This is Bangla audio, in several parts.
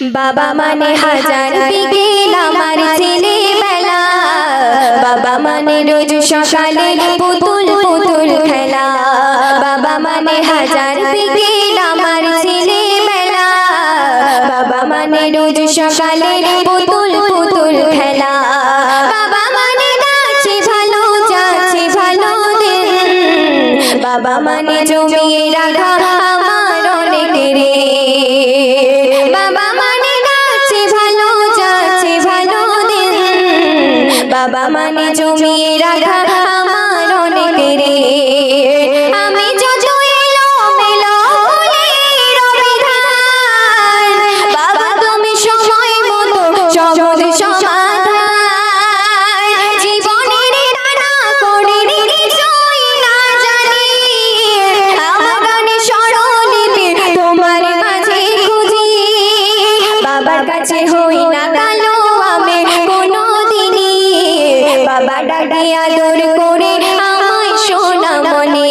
বাবা মানে হাজার বিকেল আমার ছেলেবেলা। বাবা মানে রোজ সকালে পুতুল পুতুল খেলা। বাবা মানে হাজার বিকেল আমার ছেলেবেলা। বাবা মানে রোজ সকালে পুতুল পুতুল খেলা। বাবা মানে বাবা মানে জমিয়ে রাখা অনেক রে। বাবা মানে গাছে ভালো যাচ্ছে ভালো দিন। বাবা মানে জমিয়ে রাখা কাছে হই না কালো আমি কোনো দিনই বাবা ডাকে আদর করে আমায় সোনা মনে।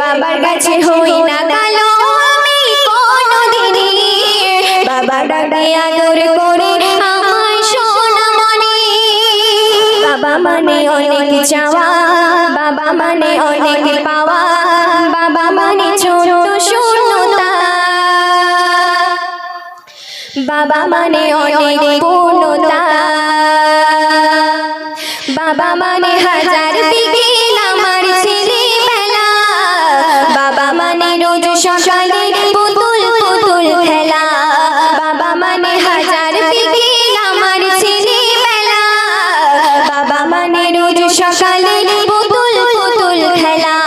বাবার কাছে হই না কালো আমি কোনো দিনই বাবা ডাকে আদর করে আমায় সোনা মনে। বাবা মানে অনেক চাওয়া, বাবা মানে অনেক পাওয়া। বাবা বাবা মানে অনেক পূর্ণতা। বাবা মানে হাজার বিকেল আমার ছেলেবেলা। বাবা মানে রোজ সকালে পুতুল পুতুল খেলা। বাবা মানে হাজার বিকেল আমার ছেলেবেলা। বাবা মানে রোজ সকালে পুতুল পুতুল খেলা।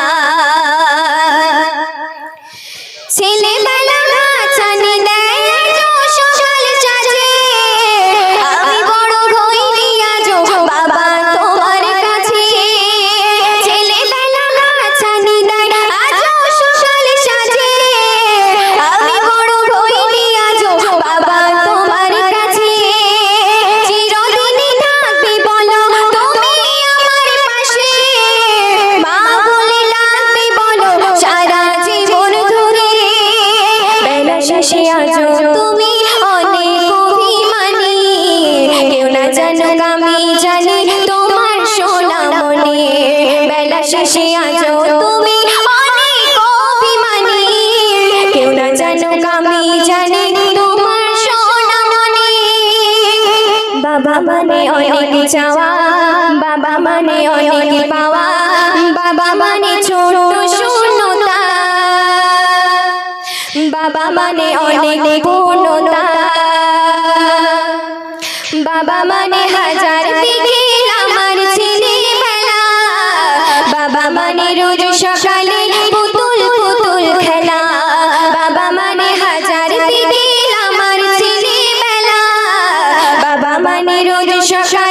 শেষে তুমি অনেক অভিমানী। কেউ না জানুক আমি জানি তোমার সোনা মনে। বেলা শেষে আজও তুমি অনেক অভিমানী। কেউ না জানুক আমি জানি তোমার সোনা মনে। বাবা মানে অনেক চাওয়া। বাবা মানে অনেক পাওয়া। বাবা মানে ছোট শূন্যতা বাবা মানে অনেক পূর্ণতা বাবা মানে হাজার বিকেল আমার ছেলেবেলা বাবা মানে রোজ সকালে পুতুল পুতুল খেলা। বাবা মানে হাজার বাবা মানে রোজ সকালে